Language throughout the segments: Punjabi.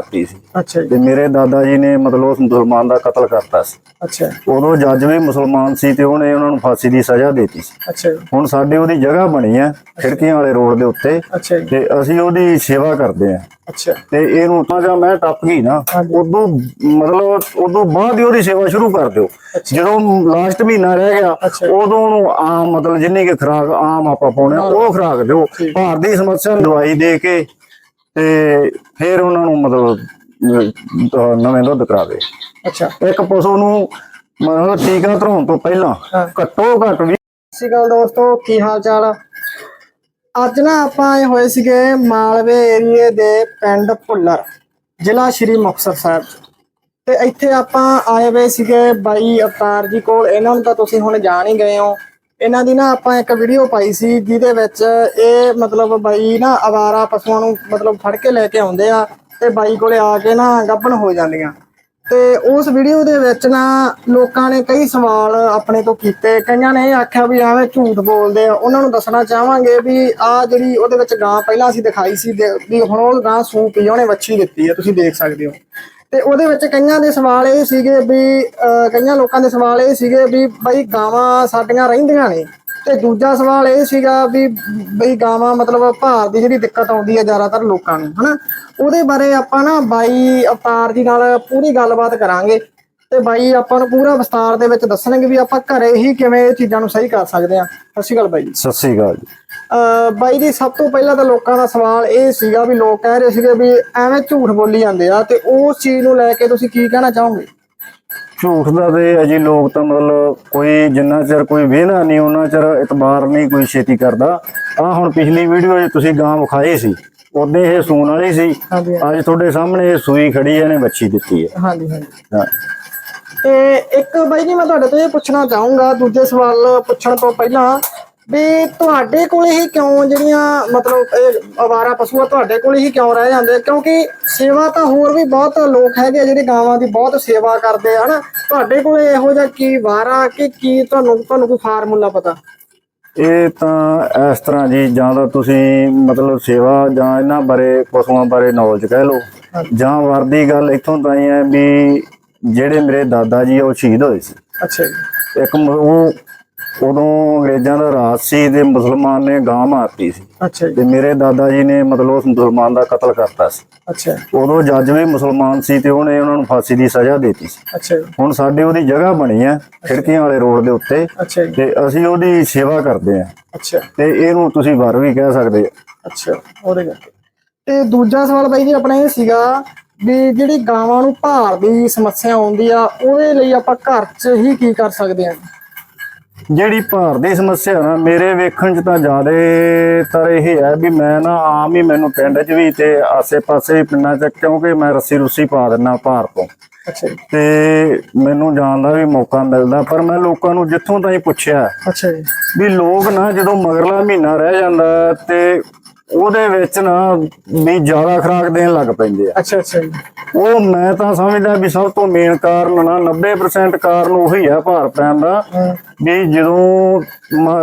ਕਰਤੀ ਸੀ। ਅੱਛਾ ਜੀ। ਤੇ ਮੇਰੇ ਦਾਦਾ ਜੀ ਨੇ ਮਤਲਬ ਉਸ ਮੁਸਲਮਾਨ ਦਾ ਕਤਲ ਕਰਤਾ ਸੀ। ਅੱਛਾ। ਉਦੋਂ ਜੱਜ ਵੀ ਮੁਸਲਮਾਨ ਸੀ ਤੇ ਉਹਨੇ ਉਹਨਾਂ ਨੂੰ ਫਾਂਸੀ ਦੀ ਸਜ਼ਾ ਦਿੱਤੀ ਸੀ। ਅੱਛਾ ਹੁਣ ਸਾਡੇ ਉਹਦੀ ਜਗ੍ਹਾ ਬਣੀ ਹੈ ਖਿੜਕੀਆਂ ਵਾਲੇ ਰੋਡ ਦੇ ਉੱਤੇ। ਤੇ ਅਸੀਂ ਉਹਦੀ ਸੇਵਾ ਕਰਦੇ ਆ ਅੱਛਾ। ਤੇ ਇਹਨੂੰ ਤਾਂ ਜਾਂ ਮੈਂ ਟੱਪ ਗਈ ਨਾ। ਉਦੋਂ ਮਤਲਬ ਉਦੋਂ ਬਾਅਦ ਹੀ ਉਹਦੀ ਸੇਵਾ ਸ਼ੁਰੂ ਕਰ ਦਿਓ। ਜਦੋਂ ਲਾਸਟ ਮਹੀਨਾ ਰਹਿ ਗਿਆ। ਉਦੋਂ ਉਹਨੂੰ ਆਮ ਮਤਲਬ ਜਿੰਨੀ ਕਿ ਖਰਾਕ ਆਮ ਆਪਾਂ ਪਾਉਣੇ ਆ, ਉਹ ਖਰਾਕ ਦਿਓ। ਭਾਰ ਦੀ ਸਮੱਸਿਆ ਦਵਾਈ ਦੇ ਕੇ ਤੇ ਫਿਰ ਉਹਨਾਂ ਨੂੰ ਮਤਲਬ ਅਹ, ਨਵੇਂ ਦੁੱਧ ਕਰਾਵੇ। ਅੱਛਾ। ਇੱਕ ਪਸ਼ੂ ਨੂੰ ਮਤਲਬ ਟੀਕਾ ਧਰਾਉਣ ਤੋਂ ਪਹਿਲਾਂ ਹਾਂ। ਘੱਟੋ ਘੱਟ ਵੀ ਸਤਿ ਸ਼੍ਰੀ ਅਕਾਲ ਦੋਸਤੋ ਕੀ ਹਾਲ ਚਾਲ ਆ? ਅੱਜ ਨਾ ਆਪਾਂ ਆਏ ਹੋਏ ਸੀਗੇ ਮਾਲਵੇ ਏਰੀਏ ਦੇ ਪਿੰਡ ਭੁੱਲਰ ਜ਼ਿਲ੍ਹਾ ਸ਼੍ਰੀ ਮੁਕਤਸਰ ਸਾਹਿਬ। ਤੇ ਇੱਥੇ ਆਪਾਂ ਆਏ ਹੋਏ ਸੀਗੇ ਬਾਈ ਅਵਤਾਰ ਜੀ ਕੋਲ। ਇਹਨਾਂ ਨੂੰ ਤਾਂ ਤੁਸੀਂ ਹੁਣ ਜਾਣ ਹੀ ਗਏ ਹੋ। ਇਹਨਾਂ ਦੀ ਨਾ ਆਪਾਂ ਇੱਕ ਵੀਡੀਓ ਪਾਈ ਸੀ, ਜਿਹਦੇ ਵਿੱਚ ਇਹ ਮਤਲਬ ਬਾਈ ਨਾ ਅਵਾਰਾ ਪਸ਼ੂਆਂ ਨੂੰ ਮਤਲਬ ਫੜ ਕੇ ਲੈ ਕੇ ਆਉਂਦੇ ਆ ਤੇ ਬਾਈ ਕੋਲੇ ਆ ਕੇ ਨਾ ਗੱਭਣ ਹੋ ਜਾਂਦੀਆਂ। ਤੇ ਉਸ ਵੀਡੀਓ ਦੇ ਵਿੱਚ ਨਾ ਲੋਕਾਂ ਨੇ ਕਈ ਸਵਾਲ ਆਪਣੇ ਤੋਂ ਕੀਤੇ। ਕਈਆਂ ਨੇ ਇਹ ਆਖਿਆ ਵੀ ਐਵੇਂ ਝੂਠ ਬੋਲਦੇ ਆ। ਉਹਨਾਂ ਨੂੰ ਦੱਸਣਾ ਚਾਹਾਂਗੇ ਵੀ ਆ ਜਿਹੜੀ ਉਹਦੇ ਵਿੱਚ ਗਾਂ ਪਹਿਲਾਂ ਅਸੀਂ ਦਿਖਾਈ ਸੀ ਵੀ ਹੁਣ ਉਹ ਗਾਂ ਸੂਪ ਪੀ ਉਹਨੇ ਵੱਛੀ ਦਿੱਤੀ ਹੈ ਤੁਸੀਂ ਦੇਖ ਸਕਦੇ ਹੋ। ਤੇ ਉਹਦੇ ਵਿੱਚ ਕਈਆਂ ਦੇ ਸਵਾਲ ਇਹ ਸੀਗੇ ਵੀ ਅਹ, ਕਈਆਂ ਲੋਕਾਂ ਦੇ ਸਵਾਲ ਇਹ ਸੀਗੇ ਵੀ ਬਈ ਗਾਵਾਂ ਸਾਡੀਆਂ ਰਹਿੰਦੀਆਂ ਨੇ। ਤੇ ਦੂਜਾ ਸਵਾਲ ਇਹ ਸੀਗਾ ਵੀ ਬਈ ਗਾਵਾਂ ਮਤਲਬ ਭਾਰ ਦੀ ਜਿਹੜੀ ਦਿੱਕਤ ਆਉਂਦੀ ਹੈ ਜ਼ਿਆਦਾਤਰ ਲੋਕਾਂ ਨੂੰ ਹਨਾ? ਉਹਦੇ ਬਾਰੇ ਆਪਾਂ ਨਾ ਬਾਈ ਅਵਤਾਰ ਜੀ ਨਾਲ ਪੂਰੀ ਗੱਲਬਾਤ ਕਰਾਂਗੇ। ਤੇ ਬਾਈ ਆਪਾਂ ਨੂੰ ਪੂਰਾ ਵਿਸਤਾਰ ਦੇ ਵਿੱਚ ਦੱਸਣਗੇ ਵੀ ਆਪਾਂ ਘਰੇ ਹੀ ਕਿਵੇਂ ਇਹ ਚੀਜ਼ਾਂ ਨੂੰ ਸਹੀ ਕਰ ਸਕਦੇ ਹਾਂ। ਸਤਿ ਸ਼੍ਰੀ ਅਕਾਲ ਬਾਈ ਜੀ। ਸਤਿ ਸ੍ਰੀ ਅਕਾਲ ਜੀ। ਅਹ ਬਾਈ ਜੀ ਸਭ ਤੋਂ ਪਹਿਲਾਂ ਤਾਂ ਲੋਕਾਂ ਦਾ ਸਵਾਲ ਇਹ ਸੀਗਾ ਵੀ ਲੋਕ ਕਹਿ ਰਹੇ ਸੀਗੇ ਵੀ ਐਵੇਂ ਝੂਠ ਬੋਲੀ ਜਾਂਦੇ ਆ ਤੇ ਉਸ ਚੀਜ਼ ਨੂੰ ਲੈ ਕੇ ਤੁਸੀਂ ਕੀ ਕਹਿਣਾ ਚਾਹੋਗੇ? ਝੂਠ ਦਾ ਤੇ ਅਜੀ ਲੋਕ ਤਾਂ ਮਤਲਬ ਕੋਈ ਜਿੰਨਾ ਚਿਰ ਕੋਈ ਵੇਹਨਾ ਨਹੀਂ ਉਹਨਾਂ ਚਿਰ ਇਤਬਾਰ ਨਹੀਂ ਕੋਈ ਛੇਤੀ ਕਰਦਾ। ਆ ਹੁਣ ਪਿਛਲੀ ਵੀਡੀਓ 'ਚ ਤੁਸੀਂ ਗਾਂ ਵਿਖਾਈ ਸੀ। ਉਹਦੇ ਇਹ ਸੂਣ ਵਾਲੀ ਸੀ। ਅੱਜ ਤੁਹਾਡੇ ਸਾਹਮਣੇ ਇਹ ਸੂਈ ਖੜੀ ਇਹਨੇ ਬੱਚੀ ਦਿੱਤੀ ਹੈ ਹਾਂਜੀ ਹਾਂਜੀ। ਹਾਂ। ਤੇ ਇੱਕ ਬਾਈ ਜੀ ਮੈਂ ਤੁਹਾਡੇ ਤੋਂ ਇਹ ਪੁੱਛਣਾ ਚਾਹੂੰਗਾ ਦੂਜੇ ਸਵਾਲ ਪੁੱਛਣ ਤੋਂ ਪਹਿਲਾਂ ਵੀ ਤੁਹਾਡੇ ਕੋਲੇ ਹੀ ਕਿਉਂ ਜਿਹੜੀਆਂ ਮਤਲਬ ਇਹ ਅਵਾਰਾ ਪਸ਼ੂ ਆ ਤੁਹਾਡੇ ਕੋਲੇ ਹੀ ਕਿਉਂ ਰਹਿ ਜਾਂਦੇ? ਕਿਉਂਕਿ ਸੇਵਾ ਤਾਂ ਹੋਰ ਵੀ ਬਹੁਤ ਲੋਕ ਹੈਗੇ ਜਿਹੜੇ ਗਾਵਾਂ ਦੀ ਬਹੁਤ ਸੇਵਾ ਕਰਦੇ ਆ ਹਨਾ? ਤੁਹਾਡੇ ਕੋਲੇ ਇਹੋ ਜਿਹਾ ਕੀ ਵਾਰਾ ਕਿ ਕੀ ਤੁਹਾਨੂੰ ਤੁਹਾਨੂੰ ਕੋਈ ਫਾਰਮੂਲਾ ਪਤਾ? ਇਹ ਤਾਂ ਇਸ ਤਰ੍ਹਾਂ ਜੀ ਜਾਂ ਤਾਂ ਤੁਸੀਂ ਮਤਲਬ ਸੇਵਾ ਜਾਂ ਇਹਨਾਂ ਬਾਰੇ ਪਸ਼ੂਆਂ ਬਾਰੇ ਨੌਲੇਜ ਕਹਿ ਲਓ। ਜਾਂ ਵਰਦੀ ਗੱਲ ਇੱਥੋਂ ਤਾਂ ਹੈ ਵੀ ਜਿਹੜੇ ਮੇਰੇ ਦਾਦਾ ਜੀ ਆ, ਉਹ ਸ਼ਹੀਦ ਹੋਏ ਸੀ। ਅੱਛਾ ਜੀ। ਇੱਕ ਉਹ ਉਦੋਂ ਅੰਗਰੇਜ਼ਾਂ ਦਾ ਰਾਜ ਸੀ ਤੇ ਮੁਸਲਮਾਨ ਨੇ ਗਾਂ ਮਾਰਤੀ ਸੀ। ਅੱਛਾ ਜੀ। ਤੇ ਮੇਰੇ ਦਾਦਾ ਜੀ ਨੇ ਮਤਲਬ ਉਸ ਮੁਸਲਮਾਨ ਦਾ ਕਤਲ ਕਰਤਾ ਸੀ। ਅੱਛਾ ਉਦੋਂ ਜੱਜ ਵੀ ਮੁਸਲਮਾਨ ਸੀ ਤੇ ਉਹਨੇ ਉਹਨਾਂ ਨੂੰ ਫਾਂਸੀ ਦੀ ਸਜ਼ਾ ਦਿੱਤੀ ਸੀ। ਅੱਛਾ ਜੀ। ਹੁਣ ਸਾਡੇ ਉਹਦੀ ਜਗ੍ਹਾ ਬਣੀ ਹੈ ਖਿੜਕੀਆਂ ਵਾਲੇ ਰੋਡ ਦੇ ਉੱਤੇ। ਅੱਛਾ ਜੀ। ਤੇ ਅਸੀਂ ਉਹਦੀ ਸੇਵਾ ਕਰਦੇ ਆ। ਅੱਛਾ। ਤੇ ਇਹਨੂੰ ਤੁਸੀਂ ਵਰ ਵੀ ਕਹਿ ਸਕਦੇ ਆ। ਅੱਛਾ ਉਹਦੇ ਕਰਕੇ। ਤੇ ਦੂਜਾ ਸਵਾਲ ਬਾਈ ਜੀ ਆਪਣਾ ਇਹ ਸੀਗਾ ਵੀ ਜਿਹੜੀ ਗਾਵਾਂ ਨੂੰ ਭਾਰ ਦੀ ਸਮੱਸਿਆ ਆਉਂਦੀ ਆ ਉਹਦੇ ਲਈ ਆਪਾਂ ਘਰ 'ਚ ਹੀ ਕੀ ਕਰ ਸਕਦੇ ਆ? ਜਿਹੜੀ ਭਾਰ ਦੀ ਸਮੱਸਿਆ ਨਾ ਮੇਰੇ ਵੇਖਣ ਚ ਤਾਂ ਜ਼ਿਆਦਾ ਤਰ ਇਹ ਹੈ ਵੀ ਮੈਂ ਨਾ ਆਮ ਹੀ ਮੈਨੂੰ ਪਿੰਡ 'ਚ ਵੀ ਤੇ ਆਸੇ-ਪਾਸੇ ਵੀ ਪਿੰਡਾਂ 'ਚ ਕਿਉਂਕਿ ਮੈਂ ਰੱਸੀ ਰੁੱਸੀ ਪਾ ਦਿੰਨਾ ਭਾਰ ਤੋਂ। ਅੱਛਾ ਜੀ। ਤੇ ਮੈਨੂੰ ਜਾਣ ਦਾ ਵੀ ਮੌਕਾ ਮਿਲਦਾ ਪਰ ਮੈਂ ਲੋਕਾਂ ਨੂੰ ਜਿੱਥੋਂ ਤਾਈਂ ਪੁੱਛਿਆ ਅੱਛਾ ਜੀ। ਵੀ ਲੋਕ ਨਾ ਜਦੋਂ ਮਗਰਲਾ ਮਹੀਨਾ ਰਹਿ ਜਾਂਦਾ ਤੇ ਉਹਦੇ ਵਿੱਚ ਨਾ ਵੀ ਜ਼ਿਆਦਾ ਖਰਾਕ ਦੇਣ ਲੱਗ ਪੈਂਦੇ ਆ। ਅੱਛਾ ਅੱਛਾ ਜੀ। ਉਹ ਮੈਂ ਤਾਂ ਸਮਝਦਾ ਵੀ ਸਭ ਤੋਂ ਮੇਨ ਕਾਰਨ ਨਾ 90% ਕਾਰਨ ਉਹੀ ਆ ਭਾਰ ਪੈਣ ਦਾ। ਵੀ ਜਦੋਂ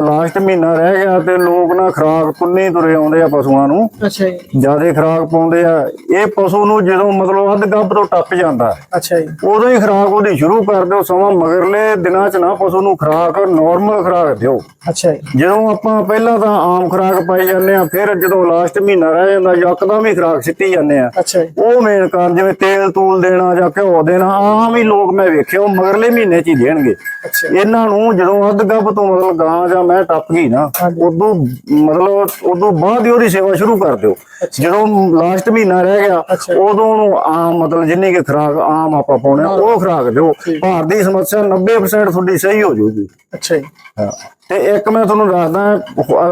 ਲਾਸਟ ਮਹੀਨਾ ਰਹਿ ਗਿਆ ਤੇ ਲੋਕ ਨਾ ਖਰਾਕ ਤੁੰਨੇ ਤੁਰੇ ਆਉਂਦੇ ਆ ਪਸ਼ੂਆਂ ਨੂੰ। ਅੱਛਾ ਜੀ। ਜਿਆਦੇ ਖਰਾਕ ਪਾਉਂਦੇ ਆ। ਇਹ ਪਸ਼ੂ ਨੂੰ ਜਦੋਂ ਮਤਲਬ ਅੱਧ ਗੱਭ ਤੋਂ ਟੱਪ ਜਾਂਦਾ। ਅੱਛਾ ਜੀ। ਉਦੋਂ ਹੀ ਖਰਾਕ ਉਹਦੀ ਸ਼ੁਰੂ ਕਰ ਦਿਓ ਸਮਾਂ ਮਗਰਲੇ ਦਿਨਾਂ 'ਚ ਨਾ ਪਸ਼ੂ ਨੂੰ ਖਰਾਕ ਨਾਰਮਲ ਖਰਾਕ ਦਿਓ। ਅੱਛਾ ਜੀ। ਜਦੋਂ ਆਪਾਂ ਪਹਿਲਾਂ ਤਾਂ ਆਮ ਖਰਾਕ ਪਾਈ ਜਾਂਦੇ ਆ ਫਿਰ ਜਦੋਂ ਲਾਸਟ ਮਹੀਨਾ ਰਹਿ ਜਾਂਦਾ ਯਕਦਮ ਹੀ ਖਰਾਕ ਸਿੱਟੀ ਜਾਂਦੇ ਆ। ਅੱਛਾ ਜੀ। ਉਹ ਮੇਨ ਕਾਰਨ ਜਿਵੇਂ ਤੇਲ ਤੂਲ ਦੇਣਾ ਜਾਂ ਘਿਓ ਦੇਣਾ ਆਮ ਹੀ ਲੋਕ ਮੈਂ ਵੇਖਿਆ ਉਹ ਮਗਰਲੇ ਮਹੀਨੇ 'ਚ ਹੀ ਦੇਣਗੇ। ਅੱਛਾ ਇਹਨਾਂ ਨੂੰ ਜਦੋਂ ਅੱਧ ਗੱਭ ਤੋਂ ਮਤਲਬ ਗਾਂ ਜਾਂ ਮੈਂ ਟੱਪ ਗਈ ਨਾ। ਉਦੋਂ ਮਤਲਬ ਉਦੋਂ ਬਾਅਦ ਹੀ ਉਹਦੀ ਸੇਵਾ ਸ਼ੁਰੂ ਕਰ ਦਿਓ। ਜਦੋਂ ਲਾਸਟ ਮਹੀਨਾ ਰਹਿ ਗਿਆ। ਉਦੋਂ ਉਹਨੂੰ ਆਮ ਮਤਲਬ ਜਿੰਨੀ ਕਿ ਖਰਾਕ ਆਮ ਆਪਾਂ ਪਾਉਣੇ ਉਹ ਖਰਾਕ ਦਿਓ। ਭਾਰ ਦੀ ਸਮੱਸਿਆ 90% ਤੁਹਾਡੀ ਸਹੀ ਹੋ ਜਾਊਗੀ। ਅੱਛਾ ਜੀ। ਹਾਂ। ਤੇ ਇੱਕ ਮੈਂ ਤੁਹਾਨੂੰ ਦੱਸਦਾ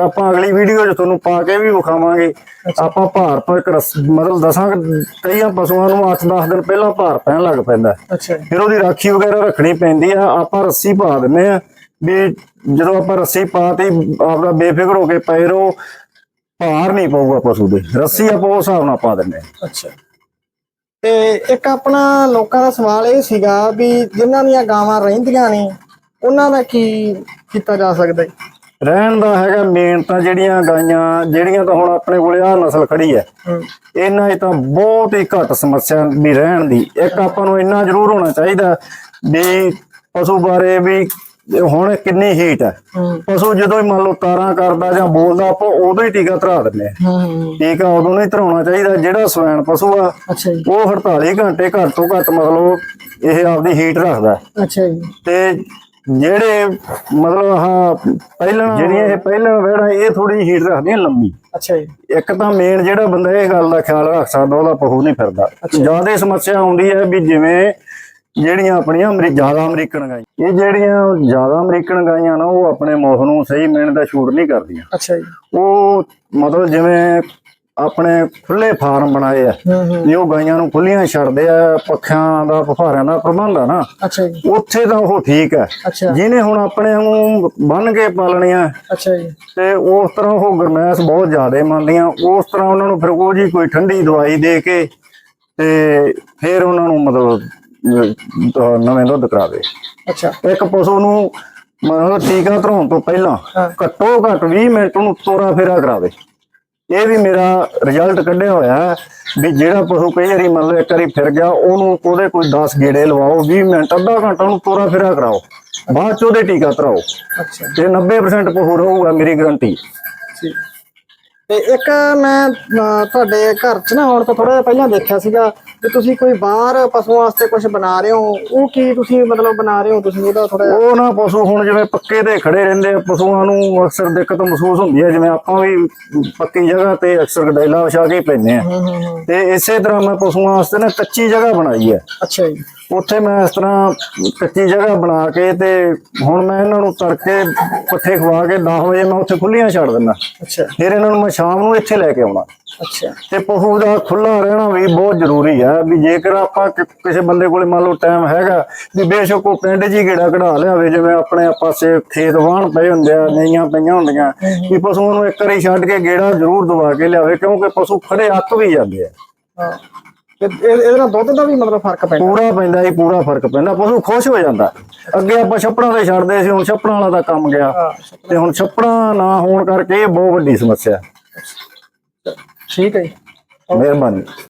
ਆਪਾਂ ਅਗਲੀ ਵੀਡੀਓ 'ਚ ਤੁਹਾਨੂੰ ਪਾ ਕੇ ਵੀ ਵਿਖਾਵਾਂਗੇ। ਆਪਾਂ ਭਾਰ ਤੋਂ ਇੱਕ ਰਸ- ਮਤਲਬ ਦਸਾਂ ਕੁ- ਕਈਆਂ ਪਸ਼ੂਆਂ ਨੂੰ 8-10 ਦਿਨ ਪਹਿਲਾਂ ਭਾਰ ਪੈਣ ਲੱਗ ਪੈਂਦਾ। ਫਿਰ ਉਹਦੀ ਰਾਖੀ ਵਗੈਰਾ ਰੱਖਣੀ ਪੈਂਦੀ ਆ ਆਪਾਂ ਰੱਸੀ ਪਾ ਦਿੰਨੇ ਆ ਵੀ ਜਦੋਂ ਆਪਾਂ ਰੱਸੀ ਪਾਤੀ ਆਪਦਾ ਬੇਫਿਕਰ ਹੋ ਕੇ ਪਏ ਰਹੋ ਭਾਰ ਨਹੀਂ ਪਊਗਾ ਪਸ਼ੂ ਦੇ। ਰੱਸੀ ਆਪਾਂ ਉਸ ਹਿਸਾਬ ਨਾਲ ਪਾ ਆ ਅੱਛਾ। ਤੇ ਇੱਕ ਆਪਣਾ ਲੋਕਾਂ ਦਾ ਸਵਾਲ ਇਹ ਸੀਗਾ ਵੀ ਜਿਨ੍ਹਾਂ ਦੀਆਂ ਗਾਵਾਂ ਰਹਿੰਦੀਆਂ ਨੇ ਉਹਨਾਂ ਦਾ ਕੀ ਕੀਤਾ ਜਾ ਸਕਦਾ ਹੈ ਰਹਿਣ ਦਾ ਹੈਗਾ ਮੇਨ ਤਾਂ ਜਿਹੜੀਆਂ ਗਾਈਆਂ ਜਿਹੜੀਆਂ ਤਾਂ ਹੁਣ ਆਪਣੇ ਕੋਲੇ ਆ ਨਸਲ ਖੜੀ ਹੈ। ਹੂੰ। ਇਹਨਾਂ 'ਚ ਤਾਂ ਬਹੁਤ ਹੀ ਘੱਟ ਸਮੱਸਿਆ ਵੀ ਰਹਿਣ ਦੀ। ਇੱਕ ਆਪਾਂ ਨੂੰ ਇੰਨਾ ਜ਼ਰੂਰ ਹੋਣਾ ਚਾਹੀਦਾ ਵੀ ਪਸ਼ੂ ਬਾਰੇ ਵੀ ਹੁਣ ਕਿੰਨੀ ਹੀਟ ਹੈ। ਪਸ਼ੂ ਜਦੋਂ ਹੀ ਮੰਨ ਲਓ ਤਾਰਾਂ ਕਰਦਾ ਜਾਂ ਬੋਲਦਾ ਆਪਾਂ ਉਦੋਂ ਹੀ ਟੀਕਾ ਧਰਾ ਦਿੰਦੇ ਆ। ਹੂੰ ਟੀਕਾ ਉਦੋਂ ਨਹੀਂ ਧਰਾਉਣਾ ਚਾਹੀਦਾ ਜਿਹੜਾ ਸਵੈਨ ਪਸ਼ੂ ਆ ਉਹ 48 ਘੰਟੇ ਘੱਟ ਤੋਂ ਘੱਟ ਮਤਲਬ ਇਹ ਆਪਦੀ ਹੀਟ ਰੱਖਦਾ। ਅੱਛਾ ਜੀ। ਤੇ ਜਿਹੜੇ ਮਤਲਬ ਆਹ ਪਹਿਲਾਂ ਜਿਹੜੀਆਂ ਇਹ ਪਹਿਲਾਂ ਵੇੜਾ ਇਹ ਥੋੜੀ ਹੀਟ ਰੱਖਦੀਆਂ ਲੰਮੀ। ਅੱਛਾ ਜੀ। ਇੱਕ ਤਾਂ ਮੇਨ ਜਿਹੜਾ ਬੰਦਾ ਇਹ ਗੱਲ ਦਾ ਖਿਆਲ ਰੱਖ ਸਕਦਾ ਉਹਦਾ ਪਹੂ ਨਹੀਂ ਫਿਰਦਾ। ਜ਼ਿਆਦਾ ਸਮੱਸਿਆ ਆਉਂਦੀ ਹੈ ਵੀ ਜਿਵੇਂ ਜਿਹੜੀਆਂ ਆਪਣੀਆਂ ਜ਼ਿਆਦਾ ਅਮਰੀਕਨ ਗਾਈਆਂ। ਇਹ ਜਿਹੜੀਆਂ ਜ਼ਿਆਦਾ ਅਮਰੀਕਨ ਗਾਈਆਂ ਨਾ ਉਹ ਆਪਣੇ ਮੁੱਖ ਨੂੰ ਸਹੀ ਮਿਹਨਤ ਦਾ ਸ਼ੂਟ ਨਹੀਂ ਕਰਦੀਆਂ। ਅੱਛਾ ਜੀ। ਉਹ ਮਤਲਬ ਜਿਵੇਂ ਆਪਣੇ ਖੁੱਲੇ ਫਾਰਮ ਬਣਾਏ ਆ ਜੇ ਉਹ ਗਾਈਆਂ ਨੂੰ ਖੁੱਲੀਆਂ ਛੱਡਦੇ ਆ ਪੱਖਿਆਂ ਦਾ ਫੁਹਾਰਿਆਂ ਦਾ ਪ੍ਰਬੰਧ ਆ ਨਾ। ਅੱਛਾ ਜੀ। ਉੱਥੇ ਤਾਂ ਉਹ ਠੀਕ ਹੈ ਜਿਹਨੇ ਹੁਣ ਆਪਣੇ ਨੂੰ ਬੰਨ ਕੇ ਪਾਲਣੀਆਂ ਅੱਛਾ ਜੀ। ਤੇ ਉਸ ਤਰ੍ਹਾਂ ਉਹ ਗਰਮੈਸ਼ ਬਹੁਤ ਜ਼ਿਆਦਾ ਮੰਨਦੀਆਂ। ਉਸ ਤਰ੍ਹਾਂ ਉਹਨਾਂ ਨੂੰ ਫਿਰ ਉਹ ਜੀ ਕੋਈ ਠੰਡੀ ਦਵਾਈ ਦੇ ਕੇ ਤੇ ਫਿਰ ਉਹਨਾਂ ਨੂੰ ਮਤਲਬ ਅਹ, ਨਵੇਂ ਦੁੱਧ ਕਰਾਵੇ। ਅੱਛਾ। ਇੱਕ ਪਸ਼ੂ ਨੂੰ ਮਤਲਬ ਟੀਕਾ ਧਰਾਉਣ ਤੋਂ ਪਹਿਲਾਂ ਹਾਂ। ਘੱਟੋ ਘੱਟ 20 ਮਿੰਟ ਉਹਨੂੰ ਤੋਰਾ ਫੇਰਾ ਕਰਾਵੇ। ਇਹ ਵੀ ਮੇਰਾ ਰਿਜ਼ਲਟ ਕੱਢਿਆ ਹੋਇਆ ਹੈ ਵੀ ਜਿਹੜਾ ਪਸ਼ੂ ਕਈ ਵਾਰੀ ਮੰਨ ਲਓ ਇੱਕ ਵਾਰੀ ਫਿਰ ਗਿਆ ਉਹਨੂੰ ਉਹਦੇ ਕੋਈ 10 ਗੇੜੇ ਲਵਾਓ 20 ਮਿੰਟ ਅੱਧਾ ਘੰਟਾ ਉਹਨੂੰ ਤੋਰਾ ਫੇਰਾ ਕਰਾਓ। ਬਾਅਦ ਚ ਉਹਦੇ ਟੀਕਾ ਧਰਾਓ ਅੱਛਾ। ਤੇ 90% ਪਸ਼ੂ ਰਹੂਗਾ ਮੇਰੀ ਗਰੰਟੀ ਠੀਕ ਤੇ ਇੱਕ ਮੈਂ ਅਹ, ਤੁਹਾਡੇ ਘਰ 'ਚ ਨਾ ਹੁਣ ਤੋਂ ਥੋੜਾ ਜਿਹਾ ਪਹਿਲਾਂ ਦੇਖਿਆ ਸੀਗਾ ਕਿ ਤੁਸੀਂ ਕੋਈ ਬਾਹਰ ਪਸ਼ੂਆਂ ਵਾਸਤੇ ਕੁਝ ਬਣਾ ਰਹੇ ਹੋ। ਉਹ ਕੀ ਤੁਸੀਂ ਮਤਲਬ ਬਣਾ ਰਹੇ ਹੋ ਤੁਸੀਂ ਉਹਦਾ ਥੋੜਾ ਉਹ ਨਾ ਪਸ਼ੂ ਹੁਣ ਜਿਵੇਂ ਪੱਕੇ ਤੇ ਖੜੇ ਰਹਿੰਦੇ ਆ ਪਸ਼ੂਆਂ ਨੂੰ ਅਕਸਰ ਦਿੱਕਤ ਮਹਿਸੂਸ ਹੁੰਦੀ ਹੈ ਜਿਵੇਂ ਆਪਾਂ ਵੀ ਪੱਕੀ ਜਗ੍ਹਾ ਤੇ ਅਕਸਰ ਗਡੈਲਾ ਵਿਛਾ ਕੇ ਹੀ ਪੈਂਦੇ ਆ। ਹੂੰ ਹੂੰ ਹੂੰ। ਤੇ ਇਸੇ ਤਰ੍ਹਾਂ ਮੈਂ ਪਸ਼ੂਆਂ ਵਾਸਤੇ ਨਾ ਕੱਚੀ ਜਗ੍ਹਾ ਬਣਾਈ ਹੈ ਅੱਛਾ ਜੀ। ਉੱਥੇ ਮੈਂ ਇਸ ਤਰ੍ਹਾਂ ਕੱਚੀ ਜਗ੍ਹਾ ਬਣਾ ਕੇ ਤੇ ਹੁਣ ਮੈਂ ਇਹਨਾਂ ਨੂੰ ਤੜਕੇ ਪੱਠੇ ਖਵਾ ਕੇ 10 ਵਜੇ ਮੈਂ ਉੱਥੇ ਖੁੱਲੀਆਂ ਛੱਡ ਦਿੰਦਾ। ਅੱਛਾ। ਫਿਰ ਇਹਨਾਂ ਨੂੰ ਮੈਂ ਸ਼ਾਮ ਨੂੰ ਇੱਥੇ ਲੈ ਕੇ ਆਉਣਾ। ਅੱਛਾ। ਤੇ ਪਸ਼ੂ ਦਾ ਖੁੱਲਾ ਰਹਿਣਾ ਵੀ ਬਹੁਤ ਜ਼ਰੂਰੀ ਹੈ ਵੀ ਜੇਕਰ ਆਪਾਂ ਕਿਸੇ ਬੰਦੇ ਕੋਲੇ ਮੰਨ ਲਓ ਟਾਈਮ ਹੈਗਾ ਵੀ ਬੇਸ਼ੱਕ ਉਹ ਪਿੰਡ 'ਚ ਹੀ ਗੇੜਾ ਕਢਾ ਲਿਆਵੇ ਜਿਵੇਂ ਆਪਣੇ ਪਾਸੇ ਖੇਤ ਵਾਹਣ ਪਏ ਹੁੰਦੇ ਆ ਨਈਆਂ ਪਈਆਂ ਹੁੰਦੀਆਂ ਵੀ ਪਸ਼ੂਆਂ ਨੂੰ ਇੱਕ ਵਾਰੀ ਛੱਡ ਕੇ ਗੇੜਾ ਜ਼ਰੂਰ ਦਵਾ ਕੇ ਲਿਆਵੇ ਕਿਉਂਕਿ ਪਸ਼ੂ ਖੜੇ ਅੱਕ ਵੀ ਜਾਂਦੇ ਆ। ਹਾਂ। ਤੇ ਇਹ- ਇਹਦੇ ਨਾਲ ਦੁੱਧ ਦਾ ਵੀ ਮਤਲਬ ਫ਼ਰਕ ਪੈਂਦਾ। ਪੂਰਾ ਪੈਂਦਾ ਹੀ ਪੂਰਾ ਫ਼ਰਕ ਪੈਂਦਾ। ਪਸ਼ੂ ਖੁਸ਼ ਹੋ ਜਾਂਦਾ। ਅੱਗੇ ਆਪਾਂ ਛੱਪੜਾਂ ਤੇ ਛੱਡਦੇ ਸੀ ਹੁਣ ਛੱਪੜਾਂ ਵਾਲਾ ਦਾ ਕੰਮ ਗਿਆ। ਹਾਂ ਤੇ ਹੁਣ ਛੱਪੜਾਂ ਨਾ ਹੋਣ ਕਰਕੇ ਇਹ ਬਹੁਤ ਵੱਡੀ ਸਮੱਸਿਆ। ਹੈ। ਠੀਕ ਹੈ ਜੀ। ਮਿਹਰਬਾਨੀ।